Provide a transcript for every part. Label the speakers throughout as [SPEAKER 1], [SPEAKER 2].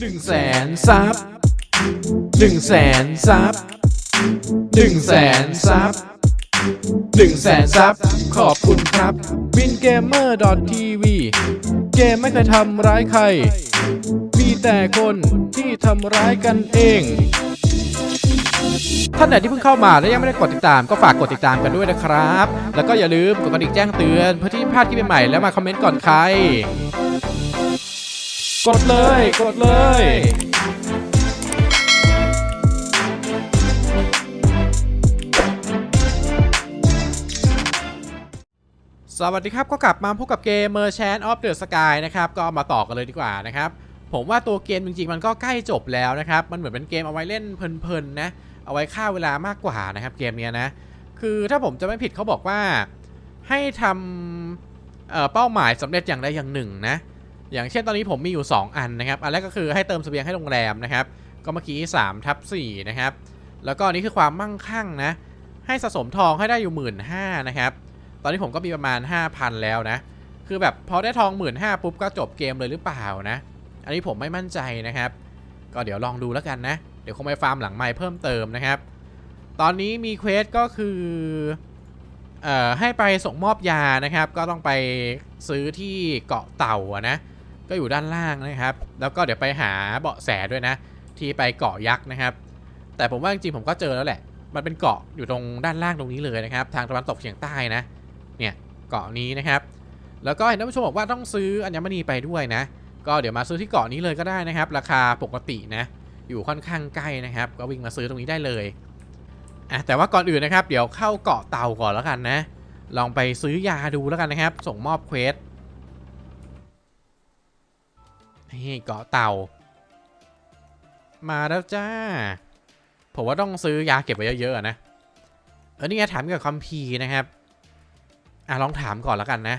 [SPEAKER 1] หนึ่งแสนซับหนึ่งแสนซับหนึ่งแสนซับหนึ่งแสนซับขอบคุณครับ วินเกมเมอร์ .tv เกมไม่เคยทำร้ายใคร มีแต่คนที่ทำร้ายกันเอง ท่านไหนที่เพิ่งเข้ามาและยังไม่ได้กดติดตามก็ฝากกดติดตามกันด้วยนะครับ แล้วก็อย่าลืมกดกระดิ่งแจ้งเตือนเพื่อที่พลาดคลิปใหม่ๆแล้วมาคอมเมนต์ก่อนใคร กดเลย กดเลย สวัสดีครับก็กลับมาพบกับเกม Merchant of the Sky นะครับ ก็มาต่อกันเลยดีกว่านะครับ ผมว่าตัวเกมจริงๆ มันก็ใกล้จบแล้วนะครับ มันเหมือนเป็นเกมเอาไว้เล่นเพลินๆนะ เอาไว้ฆ่าเวลามากกว่านะครับเกมเนี้ยนะ คือถ้าผมจะไม่ผิดเขาบอกว่าให้ทำเเป้าหมายสำเร็จอย่างใดอย่างหนึ่งนะ อย่างเช่นตอนนี้ผมมีอยู่ 2 อันนะครับอันแรกก็คือให้เติมสเสบียงให้โรงแรมนะครับก็เมื่อกี้3ทับ4นะครับแล้วก็อันนี้คือความมั่งคั่งนะให้สะสมทองให้ได้อยู่1 5ื่นนะครับตอนนี้ผมก็มีประมาณ 5,000 แล้วนะคือแบบพอได้ทอง1 5ื่นปุ๊บก็จบเกมเลยหรือเปล่านะ อันนี้ผมไม่มั่นใจนะครับ ก็เดี๋ยวลองดูแล้วกันนะ เดี๋ยวคงไปฟาร์มหลังไม้เพิ่มเติมนะครับ ตอนนี้มีเควสก็คือเอ่อให้ไปส่งมอบยานะครับ ก็ต้องไปซื้อที่เกาะเต่านะ ก็อยู่ด้านล่างนะครับ แล้วก็เดี๋ยวไปหาเบาะแสด้วยนะ ที่ไปเกาะยักษ์นะครับ แต่ผมว่าจริงๆผมก็เจอแล้วแหละ มันเป็นเกาะอยู่ตรงด้านล่างตรงนี้เลยนะครับ ทางตะวันตกเฉียงใต้นะ เนี่ยเกาะนี้นะครับ แล้วก็เห็นท่านผู้ชมบอกว่าต้องซื้ออัญมณีไปด้วยนะ ก็เดี๋ยวมาซื้อที่เกาะนี้เลยก็ได้นะครับ ราคาปกตินะ อยู่ค่อนข้างใกล้นะครับ ก็วิ่งมาซื้อตรงนี้ได้เลยอะแต่ว่าก่อนอื่นนะครับ เดี๋ยวเข้าเกาะเต่าก่อนแล้วกันนะ ลองไปซื้อยาดูแล้วกันนะครับ ส่งมอบเควส นี่เกาะเต่า มาแล้วจ้า ผมว่าต้องซื้อยาเก็บไว้เยอะๆนะ เออนี่ไงถามเกี่ยวกับคัมภีร์นะครับ อะลองถามก่อนแล้วกันนะ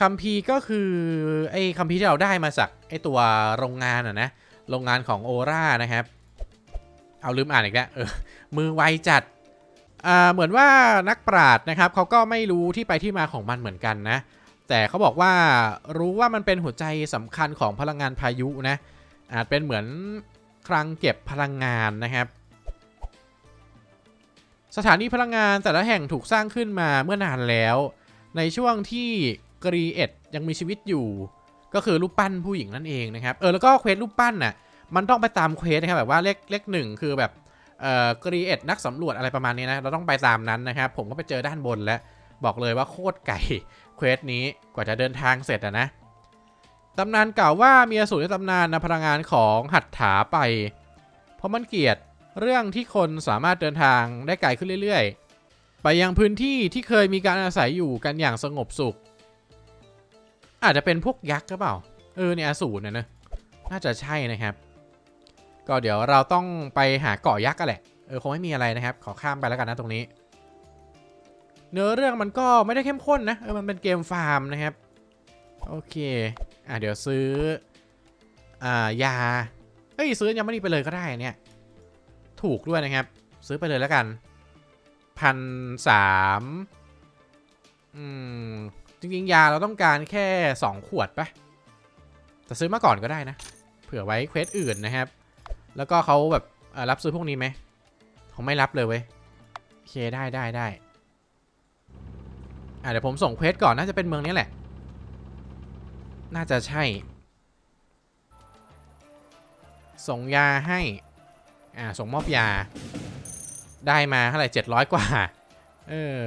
[SPEAKER 1] คัมภีร์ก็คือไอ้คัมภีร์ที่เราได้มาจากไอ้ตัวโรงงานอะนะ โรงงานของโอรานะครับ เอาลืมอ่านอีกแล้วเออ มือไวจัด อ่าเหมือนว่านักปราชญ์นะครับเขาก็ไม่รู้ที่ไปที่มาของมันเหมือนกันนะ แต่เขาบอกว่ารู้ว่ามันเป็นหัวใจสำคัญของพลังงานพายุนะ อาจเป็นเหมือนคลังเก็บพลังงานนะครับ สถานีพลังงานแต่ละแห่งถูกสร้างขึ้นมาเมื่อนานแล้ว ในช่วงที่กรีเอ็ดยังมีชีวิตอยู่ ก็คือรูปปั้นผู้หญิงนั่นเองนะครับ เออแล้วก็เควสรูปปั้นน่ะมันต้องไปตามเควสนะครับแบบว่าเลขเลขหนึ่งคือแบบเอ่อกรีเอ็ดนักสำรวจอะไรประมาณนี้นะเราต้องไปตามนั้นนะครับ ผมก็ไปเจอด้านบนแล้วบอกเลยว่าโคตรไก่ เควสนี้กว่าจะเดินทางเสร็จอะนะตำนานกล่าวว่ามีอสูรในตำนานนำพลังงานของหัตถาไป เพราะมันเกลียดเรื่องที่คนสามารถเดินทางได้ไกลขึ้นเรื่อย ๆ ไปยังพื้นที่ที่เคยมีการอาศัยอยู่กันอย่างสงบสุข อาจจะเป็นพวกยักษ์หรือเปล่า เออเนี่ยอสูรเนี่ยนะน่าจะใช่นะครับ ก็เดี๋ยวเราต้องไปหาเกาะยักษ์กันแหละ เออคงไม่มีอะไรนะครับ ขอข้ามไปแล้วกันนะตรงนี้ เนื้อเรื่องมันก็ไม่ได้เข้มข้นนะเออมันเป็นเกมฟาร์มนะครับ โอเค อะเดี๋ยวซื้อ อ่ายา เอ้ยซื้อยังไม่ดีไปเลยก็ได้เนี่ย ถูกด้วยนะครับ ซื้อไปเลยแล้วกันพันสามอืม จริงๆ ยาเราต้องการแค่ 2 ขวดปะแต่ซื้อมาก่อนก็ได้นะ เผื่อไว้เควสอื่นนะครับ แล้วก็เขาแบบรับซื้อพวกนี้ไหมเขาไม่รับเลยเว้ย โอเคได้ได้ได้ อะเดี๋ยวผมส่งเควสก่อนน่าจะเป็นเมืองนี้แหละ น่าจะใช่ ส่งยาให้ อ่าส่งมอบยา ได้มาเท่าไหร่เจ็ดร้อยกว่า เออ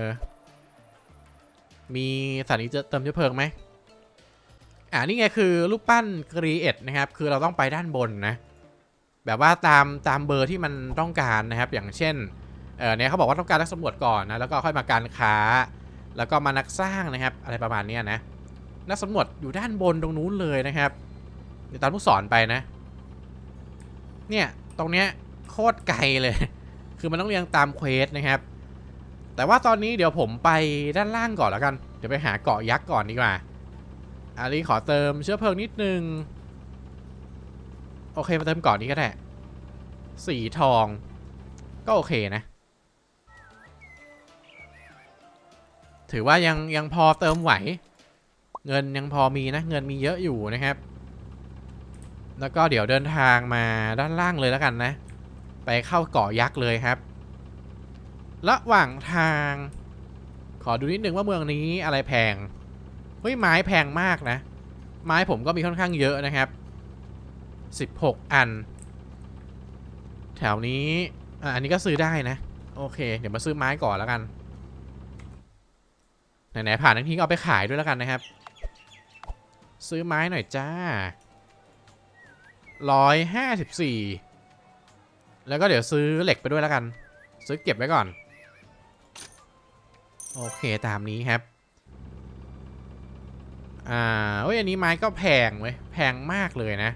[SPEAKER 1] มีสถานีเติมเชื้อเพลิงไหมอ่านี่ไงคือรูปปั้นกรีเอ็ดนะครับ คือเราต้องไปด้านบนนะ แบบว่าตามตามเบอร์ที่มันต้องการนะครับ อย่างเช่น เออเนี่ยเขาบอกว่าต้องการนักสำรวจก่อนนะ แล้วก็ค่อยมาการค้า แล้วก็มานักสร้างนะครับ อะไรประมาณนี้นะ นักสำรวจอยู่ด้านบนตรงนู้นเลยนะครับเดี๋ยวตามลูกศรไปนะ เนี่ยตรงเนี้ยโคตรไกลเลย คือมันต้องเรียงตามเควสนะครับ แต่ว่าตอนนี้เดี๋ยวผมไปด้านล่างก่อนแล้วกัน เดี๋ยวไปหาเกาะยักษ์ก่อนดีกว่าอันนี้ขอเติมเชื้อเพลิงนิดนึง โอเคมาเติมเกาะนี้ก็ได้ สีทอง ก็โอเคนะ ถือว่ายังยังพอเติมไหว เงินยังพอมีนะ เงินมีเยอะอยู่นะครับ แล้วก็เดี๋ยวเดินทางมาด้านล่างเลยแล้วกันนะ ไปเข้าเกาะยักษ์เลยครับ ระหว่างทาง ขอดูนิดนึงว่าเมืองนี้อะไรแพง เฮ้ยไม้แพงมากนะ ไม้ผมก็มีค่อนข้างเยอะนะครับ 16 อัน แถวนี้ อะอันนี้ก็ซื้อได้นะ โอเค เดี๋ยวมาซื้อไม้ก่อนแล้วกัน ไหนๆผ่านทั้งทีก็เอาไปขายด้วยแล้วกันนะครับ ซื้อไม้หน่อยจ้าร้อยห้าสิบสี่แล้วก็เดี๋ยวซื้อเหล็กไปด้วยแล้วกัน ซื้อเก็บไว้ก่อน โอเคตามนี้ครับ อ่าเอ้ยอันนี้ไม้ก็แพงเว้ยแพงมากเลยนะ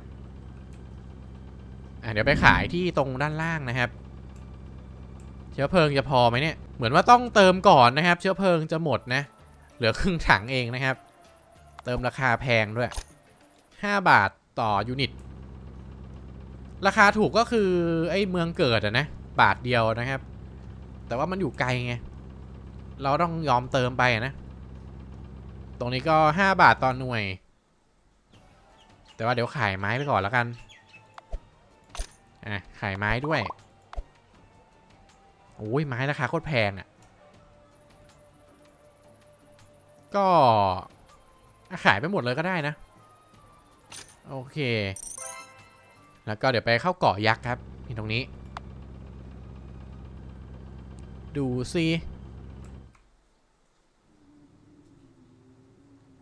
[SPEAKER 1] อะเดี๋ยวไปขายที่ตรงด้านล่างนะครับ เชื้อเพลิงจะพอไหมเนี่ย เหมือนว่าต้องเติมก่อนนะครับ เชื้อเพลิงจะหมดนะ เหลือครึ่งถังเองนะครับ เติมราคาแพงด้วย 5 บาทต่อยูนิต ราคาถูกก็คือไอ้เมืองเกิดอะนะ บาทเดียวนะครับ แต่ว่ามันอยู่ไกลไง เราต้องยอมเติมไปะนะ ตรงนี้ก็ 5 บาทต่อหน่วย แต่ว่าเดี๋ยวขายไม้ไปก่อนแล้วกัน อะ ขายไม้ด้วย โอ้ยไม้ราคาโคตรแพงอะ่ะ ก็ขายไปหมดเลยก็ได้นะ โอเค แล้วก็เดี๋ยวไปเข้าเกาะยักษ์ครับนี่ตรงนี้ ดูสิ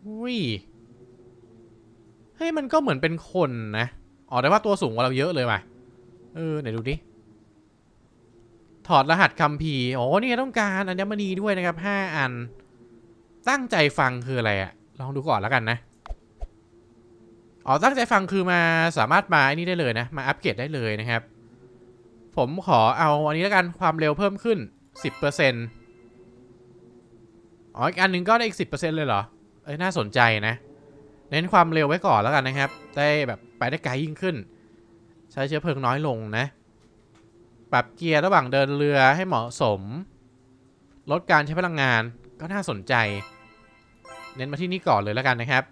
[SPEAKER 1] อุ้ยเฮ้ยมันก็เหมือนเป็นคนนะอ๋อแต่ว่าตัวสูงกว่าเราเยอะเลยว่ะเออไหนดูดิ ถอดรหัสคัมภีร์โอ้นี่ต้องการอัญมณีด้วยนะครับ 5 อัน ตั้งใจฟังคืออะไรอะลองดูก่อนแล้วกันนะ อ๋อ ตั้งใจฟังคือมาสามารถมาไอ้นี่ได้เลยนะ มาอัปเกรดได้เลยนะครับ ผมขอเอาอันนี้แล้วกัน ความเร็วเพิ่มขึ้น 10%อ๋อ อีกอันหนึ่งก็ได้อีก 10%เลยเหรอ เอ้ย น่าสนใจนะ เน้นความเร็วไว้ก่อนแล้วกันนะครับ ได้แบบไปได้ไกลยิ่งขึ้น ใช้เชื้อเพลิงน้อยลงนะ ปรับเกียร์ระหว่างเดินเรือให้เหมาะสม ลดการใช้พลังงาน ก็น่าสนใจ เน้นมาที่นี่ก่อนเลยแล้วกันนะครับ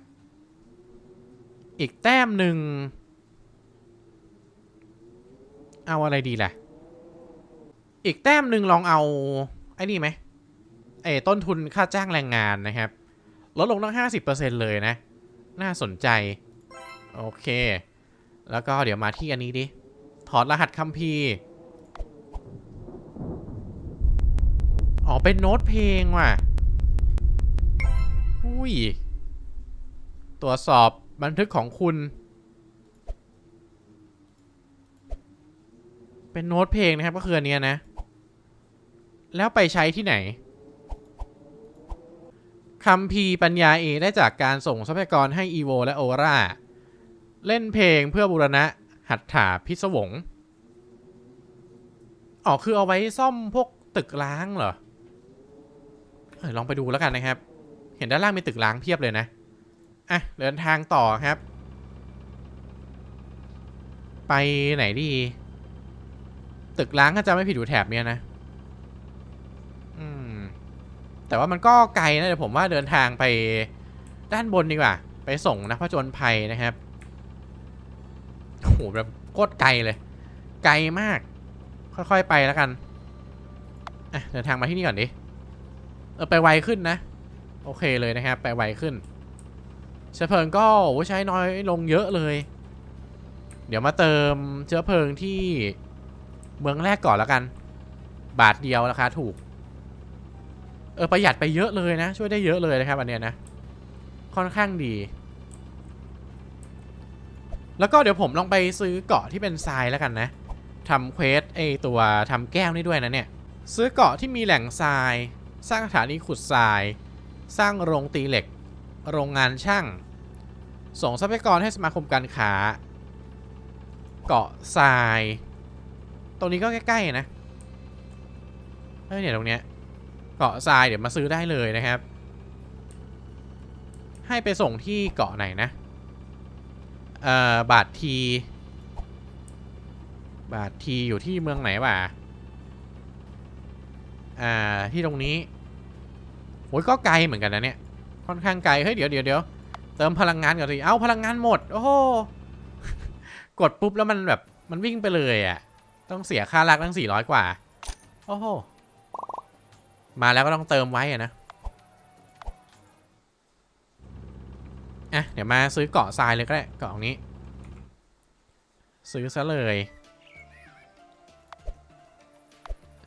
[SPEAKER 1] อีกแต้มหนึ่ง เอาอะไรดีล่ะ อีกแต้มหนึ่งลองเอา ไอ้นี่ไหมไอ้ต้นทุนค่าจ้างแรงงานนะครับ ลดลงตั้ง 50%เลยนะ น่าสนใจ โอเค แล้วก็เดี๋ยวมาที่อันนี้ดิ ถอดรหัสคัมภีร์อ๋อเป็นโน้ตเพลงว่ะ อุ้ย ตรวจสอบบันทึกของคุณ เป็นโน้ตเพลงนะครับก็คืออันเนี้ยนะ แล้วไปใช้ที่ไหนคำพีปัญญาเอได้จากการส่งทรัพยากรให้อีโวและโอราเล่นเพลงเพื่อบูรณะหัตถาพิศวง อ๋อ คือเอาไว้ซ่อมพวกตึกล้างเหรออลองไปดูแล้วกันนะครับ เห็นด้านล่างมีตึกล้างเพียบเลยนะ อะ เดินทางต่อครับ ไปไหนดี ตึกล้างถ้าจะไม่ผิดอยู่แถบเนี้ยนะ อืม แต่ว่ามันก็ไกลนะเดี๋ยวผมว่าเดินทางไปด้านบนดีกว่า ไปส่งนะักผจญภัยนะครับ โอ้โหแบบโคตรไกลเลย ไกลมาก ค่อยๆไปแล้วกัน อะ เดินทางมาที่นี่ก่อนดิ เออไปไวขึ้นนะ โอเคเลยนะครับไปไวขึ้นเชื้อเพลิงก็ใช้น้อยลงเยอะเลย เดี๋ยวมาเติมเชื้อเพลิงที่เมืองแรกก่อนแล้วกัน บาทเดียวราคาถูก เออประหยัดไปเยอะเลยนะ ช่วยได้เยอะเลยนะครับอันเนี้ยนะ ค่อนข้างดี แล้วก็เดี๋ยวผมลองไปซื้อเกาะที่เป็นทรายแล้วกันนะทำเควสไอตัวทำแก้วนี่ด้วยนะเนี่ย ซื้อเกาะที่มีแหล่งทราย สร้างสถานีขุดทราย สร้างโรงตีเหล็ก โรงงานช่าง ส่งทรัพยากรให้สมาคมการค้า เกาะทราย ตรงนี้ก็ใกล้ๆนะเฮ้ยเนี่ยตรงเนี้ยเกาะทรายเดี๋ยวมาซื้อได้เลยนะครับ ให้ไปส่งที่เกาะไหนนะ เอ่อ บาทที บาททีอยู่ที่เมืองไหนวะอ่า ที่ตรงนี้ อ้ยก็ไกลเหมือนกันนะเนี่ย ค่อนข้างไกล เฮ้ยเดี๋ยวเดี๋ยวเดี๋ยวเติมพลังงานก่อนสิเอ้าพลังงานหมด โอ้โห กดปุ๊บแล้วมันแบบมันวิ่งไปเลยอะ่ะ ต้องเสียค่าลักตั้ง400กว่า โอ้โห มาแล้วก็ต้องเติมไว้อะนะ อะเดี๋ยวมาซื้อเกาะทรายเลยก็ได้เกาะนี้ ซื้อซะเลย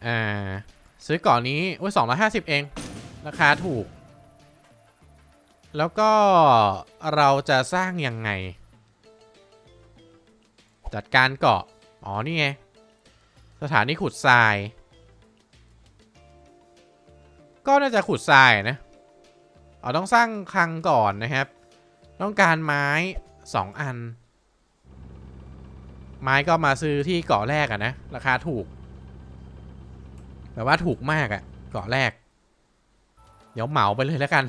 [SPEAKER 1] อ่า ซื้อเกาะนี้โอ้ยสองร้อยห้าสิบเอง ราคาถูก แล้วก็เราจะสร้างยังไง จัดการเกาะ อ๋อ นี่ไง สถานีขุดทราย ก็น่าจะขุดทรายนะเอาต้องสร้างคลังก่อนนะครับ ต้องการไม้ 2 อัน ไม้ก็มาซื้อที่เกาะแรกอะนะ ราคาถูกแต่ว่าถูกมากอะเกาะแรก ดี๋ยวเหมาไปเลยแล้วกัน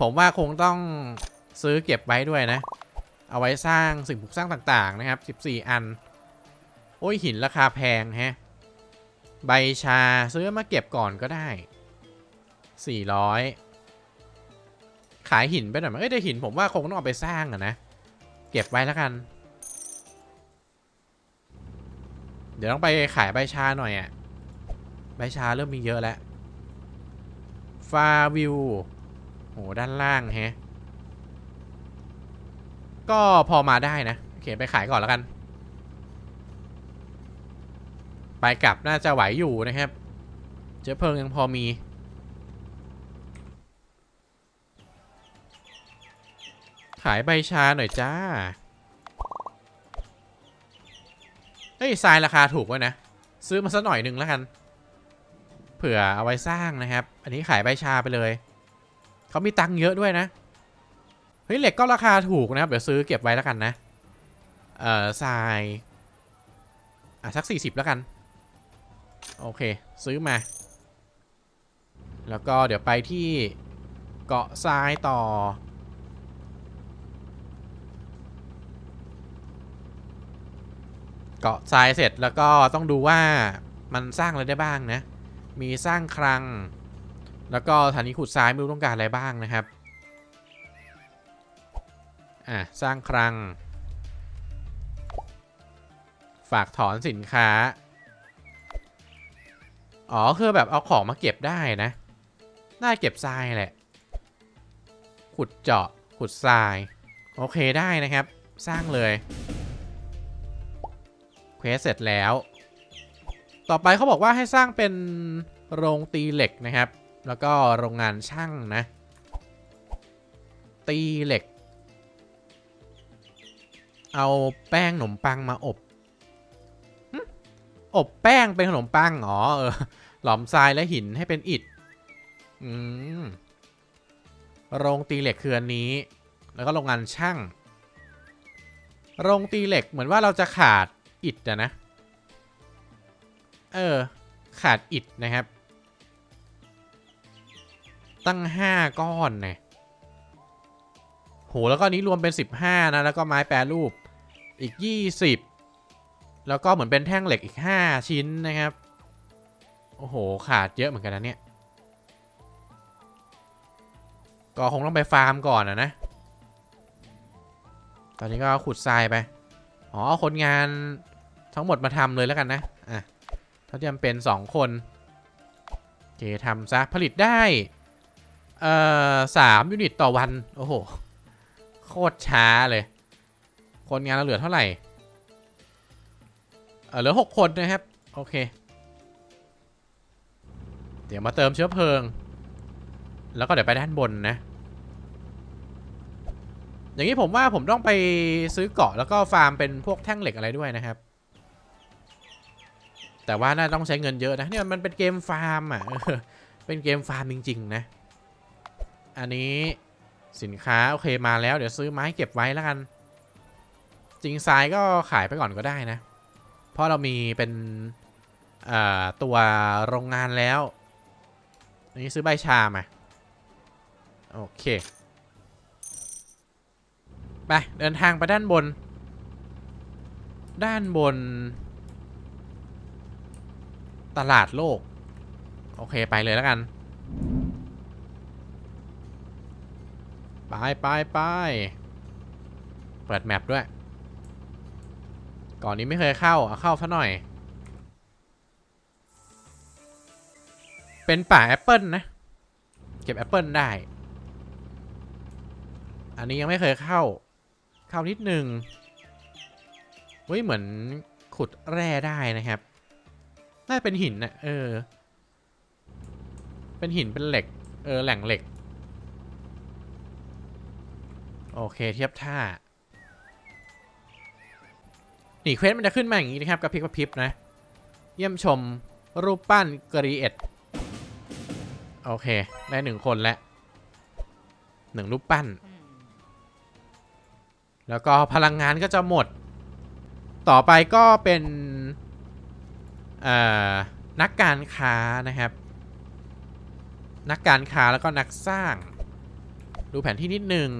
[SPEAKER 1] ผมว่าคงต้องซื้อเก็บไว้ด้วยนะ เอาไว้สร้างสิ่งปลูกสร้างต่างๆนะครับ 14 อัน โอ้ยหินราคาแพงแฮะ ใบชาซื้อมาเก็บก่อนก็ได้ 400 ขายหินไปหน่อยมั้ยเอ้ยแต่หินผมว่าคงต้องเอาไปสร้างอะนะ เก็บไว้แล้วกัน เดี๋ยวต้องไปขายใบชาหน่อยอะใบชาเริ่มมีเยอะแล้ว ฟาวิวโหด้านล่างแฮะ ก็พอมาได้นะ โอเค ไปขายก่อนแล้วกัน ไปกลับน่าจะไหวอยู่นะครับเชื้อเพลิงยังพอมี ขายใบชาหน่อยจ้า เฮ้ยทรายราคาถูกไว้นะ ซื้อมาสักหน่อยหนึ่งแล้วกัน เผื่อเอาไว้สร้างนะครับ อันนี้ขายใบชาไปเลย เขามีตังค์เยอะด้วยนะ เฮ้ยเหล็กก็ราคาถูกนะครับ เดี๋ยวซื้อเก็บไว้แล้วกันนะ เอ่อทราย อะสัก 40 แล้วกัน โอเค ซื้อมา แล้วก็เดี๋ยวไปที่เกาะทรายต่อ เกาะทรายเสร็จแล้วก็ต้องดูว่ามันสร้างอะไรได้บ้างนะ มีสร้างคลัง แล้วก็ฐานีขุดทรายไม่รู้ต้องการอะไรบ้างนะครับ อะ สร้างคลัง ฝากถอนสินค้า อ๋อ คือแบบเอาของมาเก็บได้นะ น่าเก็บทรายแหละ ขุดเจาะ ขุดทราย โอเคได้นะครับ สร้างเลย เควสเสร็จแล้ว ต่อไปเขาบอกว่าให้สร้างเป็นโรงตีเหล็กนะครับ แล้วก็โรงงานช่างนะ ตีเหล็ก เอาแป้งขนมปังมาอบอบแป้งเป็นขนมปังอ๋อเออหลอมทรายและหินให้เป็นอิฐอืมโรงตีเหล็กคืออันนี้ แล้วก็โรงงานช่าง โรงตีเหล็กเหมือนว่าเราจะขาดอิฐนะ เออ ขาดอิฐนะครับ ตั้ง 5 ก้อนเนี่ยโห แล้วก็นี้รวมเป็น 15 นะ แล้วก็ไม้แปรรูปอีก 20 แล้วก็เหมือนเป็นแท่งเหล็กอีก 5 ชิ้นนะครับ โอ้โห ขาดเยอะเหมือนกันนะเนี่ย ก็คงต้องไปฟาร์มก่อนอะนะ ตอนนี้ก็ขุดทรายไป อ๋อคนงานทั้งหมดมาทำเลยแล้วกันนะ อะเท่าจำเป็น 2 คนโอเคทำซะผลิตได้ เอ่อสามยูนิตต่อวัน โอ้โห โคตรช้าเลย คนงานเราเหลือเท่าไหร่ เออเหลือ 6 คนนะครับ โอเค เดี๋ยวมาเติมเชื้อเพลิง แล้วก็เดี๋ยวไปด้านบนนะอย่างนี้ผมว่าผมต้องไปซื้อเกาะแล้วก็ฟาร์มเป็นพวกแท่งเหล็กอะไรด้วยนะครับ แต่ว่าน่าต้องใช้เงินเยอะนะเนี่ยมันเป็นเกมฟาร์มอะเป็นเกมฟาร์มจริง ๆ นะ อันนี้สินค้าโอเคมาแล้ว เดี๋ยวซื้อไม้เก็บไว้แล้วกัน จริงทรายก็ขายไปก่อนก็ได้นะ เพราะเรามีเป็นตัวโรงงานแล้ว อันนี้ซื้อใบชามาโอเค ไป เดินทางไปด้านบน ด้านบน ตลาดโลก โอเคไปเลยแล้วกัน ไปไปไปเปิดแมปด้วย ก่อนนี้ไม่เคยเข้า เอาเข้าซะหน่อย เป็นป่าแอปเปิลนะ เก็บแอปเปิลได้ อันนี้ยังไม่เคยเข้า เข้านิดนึงเฮ้ยเหมือนขุดแร่ได้นะครับ น่าเป็นหินนะเออ เป็นหินเป็นเหล็ก เออ แหล่งเหล็ก โอเคเทียบท่า นี่เควสมันจะขึ้นมาอย่างนี้นะครับกระพริบกระพริบนะ เยี่ยมชมรูปปั้นกรีเอ็ดโอเค ได้หนึ่งคนแล้วหนึ่งรูปปั้น แล้วก็พลังงานก็จะหมด ต่อไปก็เป็น นักการค้านะครับ นักการค้าแล้วก็นักสร้าง ดูแผนที่นิดหนึ่ง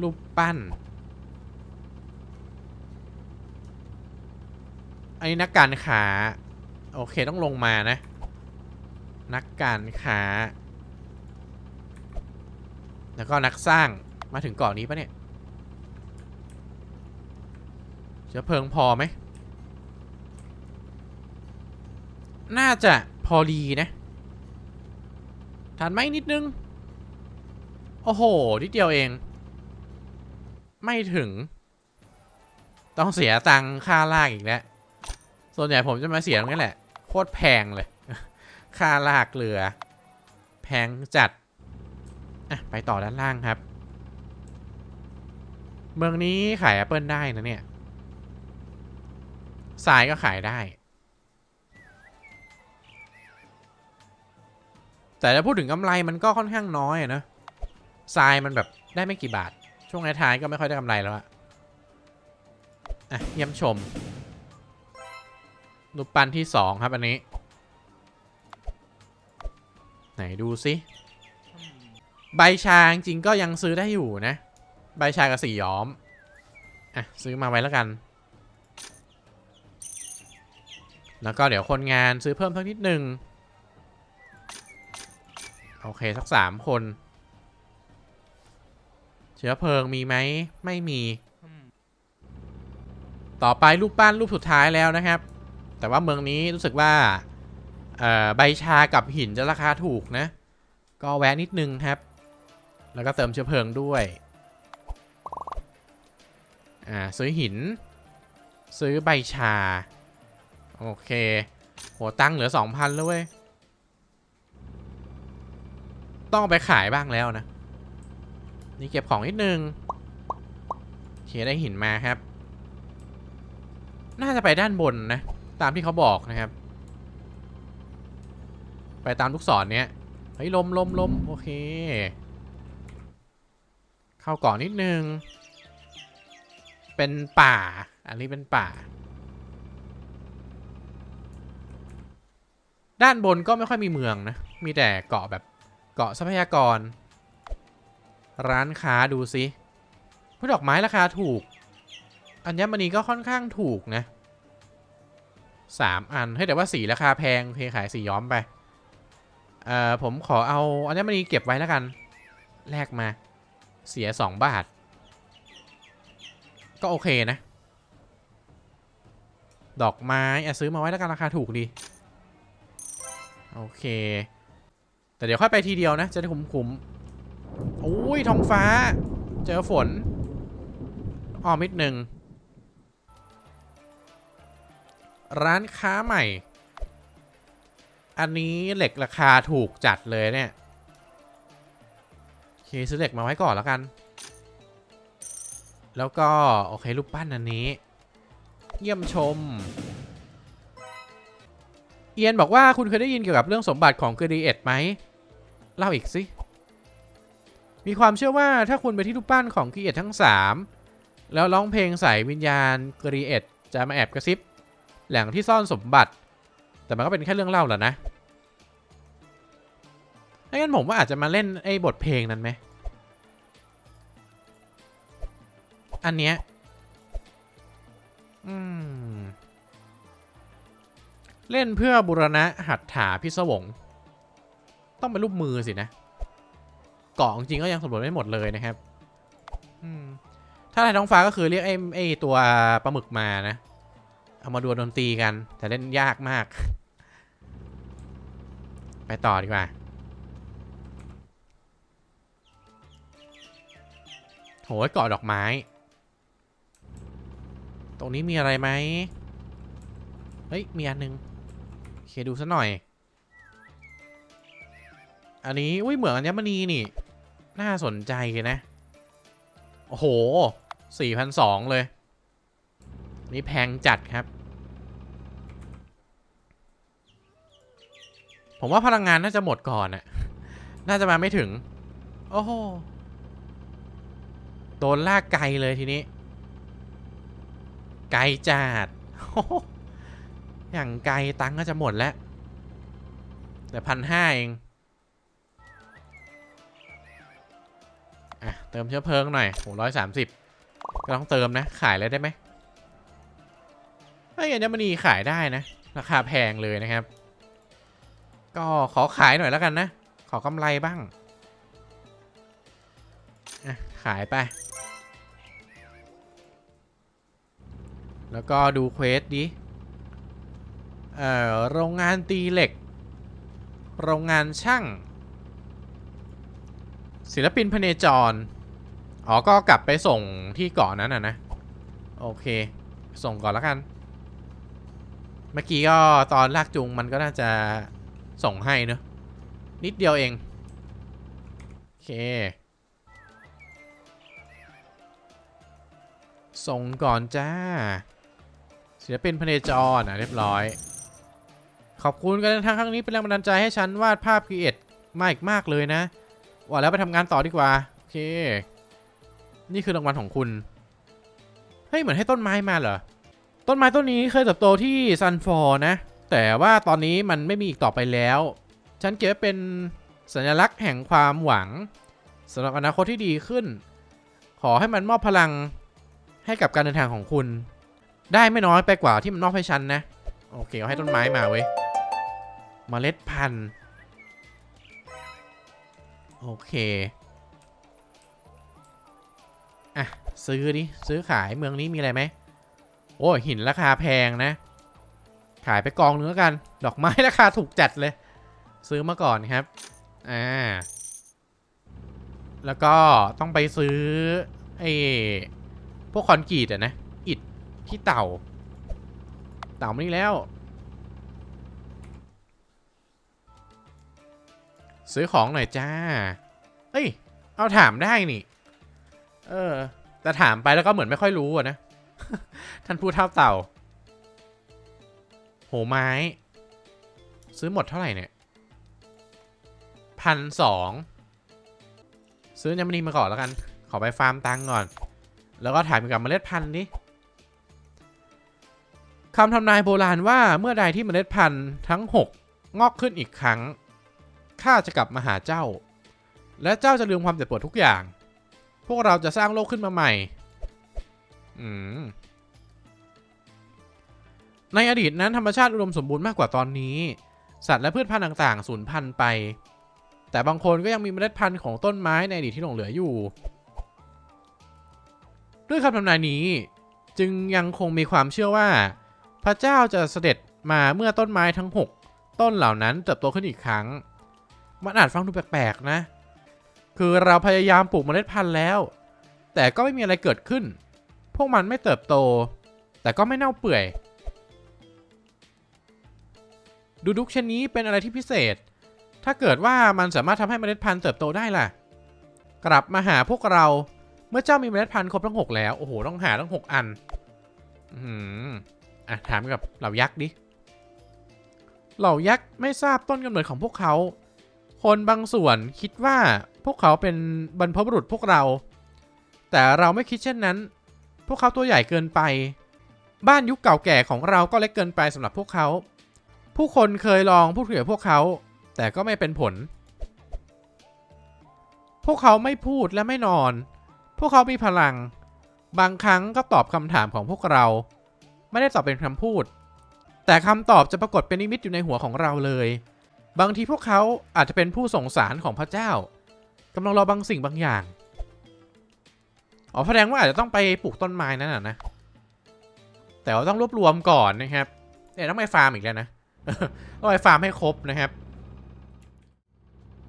[SPEAKER 1] รูปปั้นอันนี้นักการค้าโอเคต้องลงมานะ นักการค้า แล้วก็นักสร้างมาถึงเกาะนี้ปะเนี่ยเชื้อเพลิงพอไหม น่าจะพอดีนะทันไหมนิดนึง โอ้โห นิดเดียวเอง ไม่ถึง ต้องเสียตังค่าลากอีกแล้ว ส่วนใหญ่ผมจะมาเสียตรงนี้แหละ โคตรแพงเลย ค่าลากเรือ แพงจัด อะ ไปต่อด้านล่างครับ เมืองนี้ขายแอปเปิลได้นะเนี่ยทรายก็ขายได้ แต่ถ้าพูดถึงกำไรมันก็ค่อนข้างน้อยนะทรายมันแบบได้ไม่กี่บาท ช่วงท้ายๆก็ไม่ค่อยได้กำไรแล้วอะอะเยี่ยมชมรูปปั้นที่สองครับอันนี้ ไหนดูสิใบชาจริงก็ยังซื้อได้อยู่นะ ใบชากับสีย้อม อะ ซื้อมาไว้แล้วกัน แล้วก็เดี๋ยวคนงานซื้อเพิ่มสักนิดหนึ่ง โอเค สักสามคน เชื้อเพลิงมีไหม ไม่มี ต่อไปรูปปั้นรูปสุดท้ายแล้วนะครับ แต่ว่าเมืองนี้รู้สึกว่าเอ่อใบชากับหินจะราคาถูกนะ ก็แวะนิดนึงครับ แล้วก็เติมเชื้อเพลิงด้วย อ่าซื้อหิน ซื้อใบชา โอเค โหตังค์เหลือ 2,000 แล้วเว้ย ต้องไปขายบ้างแล้วนะ นี่เก็บของนิดนึงโอเคได้หินมาครับ น่าจะไปด้านบนนะ ตามที่เขาบอกนะครับ ไปตามลูกศรเนี้ยเฮ้ยลมลมลมโอเค เข้าก่อนนิดนึง เป็นป่า อันนี้เป็นป่า ด้านบนก็ไม่ค่อยมีเมืองนะ มีแต่เกาะแบบ กาะทรัพยากร ร้านค้าดูสิพืชดอกไม้ราคาถูก อัญมณีก็ค่อนข้างถูกนะสามอันเฮ้ยแต่ว่าสีราคาแพงโอเคขายสีย้อมไป เอ่อ ผมขอเอาอัญมณีเก็บไว้แล้วกัน แลกมา เสีย2บาท ก็โอเคนะ ดอกไม้อะซื้อมาไว้แล้วกันราคาถูกดี โอเค แต่เดี๋ยวค่อยไปทีเดียวนะ จะได้คุ้มๆโอ้ยท้องฟ้า เจอฝนอ้อมนิดหนึ่ง ร้านค้าใหม่ อันนี้เหล็กราคาถูกจัดเลยเนี่ยโอเคซื้อเหล็กมาไว้ก่อนแล้วกัน แล้วก็ โอเครูปปั้นอันนี้ เยี่ยมชม เอียนบอกว่าคุณเคยได้ยินเกี่ยวกับเรื่องสมบัติของกรีเอ็ดไหม เล่าอีกสิ มีความเชื่อว่าถ้าคุณไปที่รูปปั้นของกรีเอ็ดทั้ง 3 แล้วร้องเพลงใส่วิญญาณกรีเอ็ดจะมาแอบกระซิบ แหล่งที่ซ่อนสมบัติ แต่มันก็เป็นแค่เรื่องเล่าแหละนะงั้นผมว่าอาจจะมาเล่นไอ้บทเพลงนั้นไหม อันเนี้ย อืม เล่นเพื่อบุรณะหัตถาพิศวง ต้องเป็นรูปมือสินะเกาะจริงๆก็ยังสำรวจไม่หมดเลยนะครับอืมถ้าลายท้องฟ้าก็คือเรียกไอ้ไอ้ตัวปลาหมึกมานะ เอามาดวลดนตรีกัน แต่เล่นยากมาก ไปต่อดีกว่าโหยเกาะดอกไม้ ตรงนี้มีอะไรไหมเฮ้ย มีอันนึง โอเคดูซะหน่อย อันนี้อุ้ยเหมือนอัญมณีนี่ น่าสนใจนะ โอ้โห4,200เลย นี่แพงจัดครับ ผมว่าพลังงานน่าจะหมดก่อนน่ะ น่าจะมาไม่ถึง โอ้โห โดนลากไกลเลยทีนี้ ไกลจัดโอ้โหอย่างไกลตังก็จะหมดแล้ว แต่พันห้าเอง เติมเชื้อเพลิงหน่อยโหร้อยสามสิบก็ต้องเติมนะ ขายเลยได้ไหมเฮ้ยอัญมณีขายได้นะ ราคาแพงเลยนะครับ ก็ขอขายหน่อยแล้วกันนะ ขอกำไรบ้างขายไป แล้วก็ดูเควสดิ เอ่อ โรงงานตีเหล็ก โรงงานช่าง ศิลปินพเนจร อ๋อ ก็กลับไปส่งที่เกาะนั้นอะนะ โอเค ส่งก่อนแล้วกัน เมื่อกี้ก็ตอนลากจูงมันก็น่าจะส่งให้เนอะนิดเดียวเอง โอเค ส่งก่อนจ้าศิลปินพเนจรอะเรียบร้อย ขอบคุณการเดินทางครั้งนี้เป็นแรงบันดาลใจให้ฉันวาดภาพครีเอทมาอีกมากเลยนะว่าแล้วไปทำงานต่อดีกว่า โอเค นี่คือรางวัลของคุณ เฮ้ยเหมือนให้ต้นไม้มาเหรอ ต้นไม้ต้นนี้เคยเติบโตที่ซันฟอร์นะ แต่ว่าตอนนี้มันไม่มีอีกต่อไปแล้ว ฉันเก็บไว้เป็นสัญลักษณ์แห่งความหวังสำหรับอนาคตที่ดีขึ้น ขอให้มันมอบพลังให้กับการเดินทางของคุณ ได้ไม่น้อยไปกว่าที่มันมอบให้ฉันนะ โอเคเอาให้ต้นไม้มาเว้ยมเมล็ดพันธุ์ โอเค อะ ซื้อดิซื้อขายเมืองนี้มีอะไรไหมโอ้หินราคาแพงนะ ขายไปกองเนื้อกัน ดอกไม้ราคาถูกจัดเลย ซื้อมาก่อนครับอ่าแล้วก็ต้องไปซื้อไอ้พวกคอนกรีตอะนะอิฐที่เต่า เต่ามานี่แล้ว ซื้อของหน่อยจ้า เอ้ย เอาถามได้นี่ เออ แต่ถามไปแล้วก็เหมือนไม่ค่อยรู้อะนะ ท่านพูดเท่าเต่า โหไม้ ซื้อหมดเท่าไหร่เนี่ยพันสองซื้อยามนีมาก่อนแล้วกัน ขอไปฟาร์มตังก่อน แล้วก็ถามเกี่ยวกับเมล็ดพันธุ์ดิคำทำนายโบราณว่าเมื่อใดที่เมล็ดพันธุ์ทั้ง 6 งอกขึ้นอีกครั้ง ข้าจะกลับมาหาเจ้า และเจ้าจะลืมความเจ็บปวดทุกอย่าง พวกเราจะสร้างโลกขึ้นมาใหม่ อืม ในอดีตนั้นธรรมชาติอุดมสมบูรณ์มากกว่าตอนนี้ สัตว์และพืชพันธุ์ต่างๆสูญพันธุ์ไป แต่บางคนก็ยังมีเมล็ดพันธุ์ของต้นไม้ในอดีตที่หลงเหลืออยู่ ด้วยคำทำนายนี้ จึงยังคงมีความเชื่อว่า พระเจ้าจะเสด็จมาเมื่อต้นไม้ทั้ง 6 ต้นเหล่านั้นเติบโตขึ้นอีกครั้ง มันอาจฟังดูแปลกๆนะ คือเราพยายามปลูกเมล็ดพันธุ์แล้ว แต่ก็ไม่มีอะไรเกิดขึ้น พวกมันไม่เติบโต แต่ก็ไม่เน่าเปื่อย ดูดุกชนนี้เป็นอะไรที่พิเศษ ถ้าเกิดว่ามันสามารถทำให้เมล็ดพันธุ์เติบโตได้ล่ะ กลับมาหาพวกเราเมื่อเจ้ามีเมล็ดพันธุ์ครบทั้งหกแล้ว โอ้โห ต้องหาทั้งหกอัน อืมอะ ถามกับเหล่ายักษ์ดิ เหล่ายักษ์ไม่ทราบต้นกำเนิดของพวกเขา คนบางส่วนคิดว่า พวกเขาเป็นบรรพบุรุษพวกเรา แต่เราไม่คิดเช่นนั้น พวกเขาตัวใหญ่เกินไป บ้านยุคเก่าแก่ของเราก็เล็กเกินไปสำหรับพวกเขา ผู้คนเคยลองพูดคุยกับพวกเขา แต่ก็ไม่เป็นผล พวกเขาไม่พูดและไม่นอน พวกเขามีพลัง บางครั้งก็ตอบคำถามของพวกเรา ไม่ได้ตอบเป็นคำพูด แต่คำตอบจะปรากฏเป็นนิมิตอยู่ในหัวของเราเลย บางทีพวกเขาอาจจะเป็นผู้ส่งสารของพระเจ้า กำลังรอบางสิ่งบางอย่าง อ๋อแสดงว่าอาจจะต้องไปปลูกต้นไม้นั่นน่ะนะ แต่ว่าต้องรวบรวมก่อนนะครับเนี่ยต้องไปฟาร์มอีกแล้วนะ ต้องไปฟาร์มให้ครบนะครับ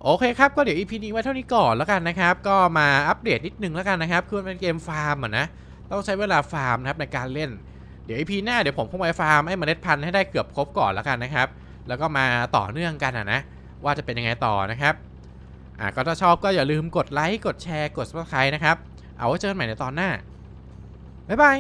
[SPEAKER 1] โอเคครับ ก็เดี๋ยว EP นี้ไว้เท่านี้ก่อนแล้วกันนะครับ ก็มาอัปเดตนิดนึงแล้วกันนะครับคือมันเป็นเกมฟาร์มอะนะ ต้องใช้เวลาฟาร์มนะครับในการเล่น เดี๋ยว EP หน้าเดี๋ยวผมคงไปฟาร์มให้เมล็ดพันธุ์ให้ได้เกือบครบก่อนแล้วกันนะครับ แล้วก็มาต่อเนื่องกันอะนะ ว่าจะเป็นยังไงต่อนะครับ อะก็ถ้าชอบก็อย่าลืมกดไลค์กดแชร์กด subscribe นะครับ เอาไว้เจอกันใหม่ในตอนหน้า บ๊ายบาย